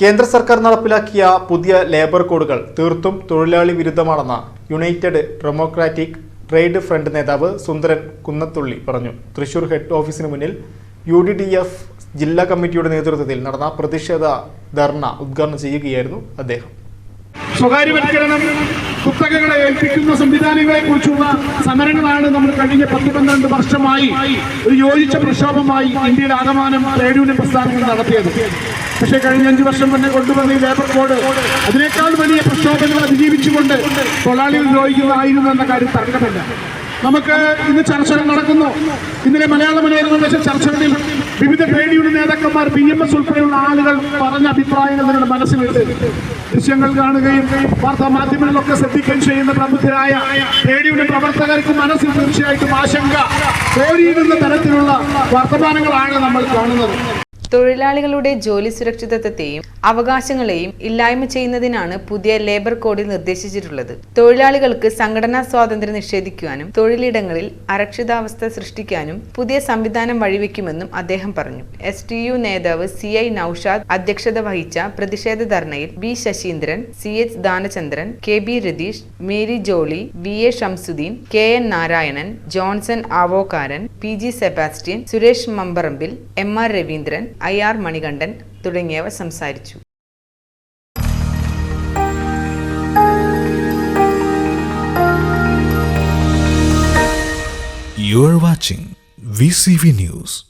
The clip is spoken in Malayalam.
കേന്ദ്ര സർക്കാർ നടപ്പിലാക്കിയ പുതിയ ലേബർ കോഡുകൾ തീർത്തും തൊഴിലാളി വിരുദ്ധമാണെന്ന യുണൈറ്റഡ് ഡെമോക്രാറ്റിക് ട്രേഡ് ഫ്രണ്ട് നേതാവ് സുന്ദരൻ കുന്നത്തുള്ളി പറഞ്ഞു. തൃശൂർ ഹെഡ് ഓഫീസിന് മുന്നിൽ യു ഡി ഡി എഫ് ജില്ലാ കമ്മിറ്റിയുടെ നേതൃത്വത്തിൽ നടന്ന പ്രതിഷേധ ധർണ ഉദ്ഘാടനം ചെയ്യുകയായിരുന്നു അദ്ദേഹം. കുത്തകകളെ ഏൽപ്പിക്കുന്ന സംവിധാനങ്ങളെ കുറിച്ചുള്ള സമരങ്ങളാണ് നമ്മൾ കഴിഞ്ഞ പത്ത് പന്ത്രണ്ട് വർഷമായി ഒരു യോജിച്ച പ്രക്ഷോഭമായി ഇന്ത്യയിൽ ആകമാനം ട്രേഡ് യൂണിയൻ പ്രസ്ഥാനങ്ങൾ നടത്തിയത്. പക്ഷേ കഴിഞ്ഞ അഞ്ചു വർഷം തന്നെ കൊണ്ടുവന്ന ലേബർ കോഡ് അതിനേക്കാൾ വലിയ പ്രക്ഷോഭങ്ങൾ അതിജീവിച്ചുകൊണ്ട് തൊഴിലാളികൾ ദ്രോഹിക്കുന്നതായിരുന്നു എന്ന കാര്യം തർക്കമില്ല. നമുക്ക് ഇന്ന് ചർച്ചകൾ നടക്കുന്നു. ഇന്നലെ മലയാള മനോരമ ചർച്ചകളിൽ വിവിധ യൂണിയൻ നേതാക്കന്മാർ ബി എം എസ് ഉൾപ്പെടെയുള്ള ആളുകൾ പറഞ്ഞ അഭിപ്രായങ്ങൾ നിങ്ങളുടെ മനസ്സിലുണ്ട്. ദൃശ്യങ്ങൾ കാണുകയും വാർത്താ മാധ്യമങ്ങളിലൊക്കെ ശ്രദ്ധിക്കുകയും ചെയ്യുന്ന പ്രബുദ്ധരായ റേഡിയോയുടെ പ്രവർത്തകർക്ക് മനസ്സിൽ തീർച്ചയായിട്ടും ആശങ്ക. കോരിയിടുന്ന തരത്തിലുള്ള വർത്തമാനങ്ങളാണ് നമ്മൾ കാണുന്നത്. തൊഴിലാളികളുടെ ജോലി സുരക്ഷിതത്വത്തെയും അവകാശങ്ങളെയും ഇല്ലായ്മ ചെയ്യുന്നതിനാണ് പുതിയ ലേബർ കോഡിൽ നിർദ്ദേശിച്ചിട്ടുള്ളത്. തൊഴിലാളികൾക്ക് സംഘടനാ സ്വാതന്ത്ര്യം നിഷേധിക്കുവാനും തൊഴിലിടങ്ങളിൽ അരക്ഷിതാവസ്ഥ സൃഷ്ടിക്കാനും പുതിയ സംവിധാനം വഴിവെക്കുമെന്നും അദ്ദേഹം പറഞ്ഞു. എസ് ടി യു നേതാവ് സി ഐ നൌഷാദ് അധ്യക്ഷത വഹിച്ച പ്രതിഷേധ ധർണയിൽ B Saseendran C H Danachandran K B Ratheesh Mary Jolly V A Shamsuddin K N Narayanan Johnson Avokkaran P G Sebastian Suresh Mamparambil M R Raveendran I R Manikandan തുടങ്ങിയവർ സംസാരിച്ചു You are watching VCV News.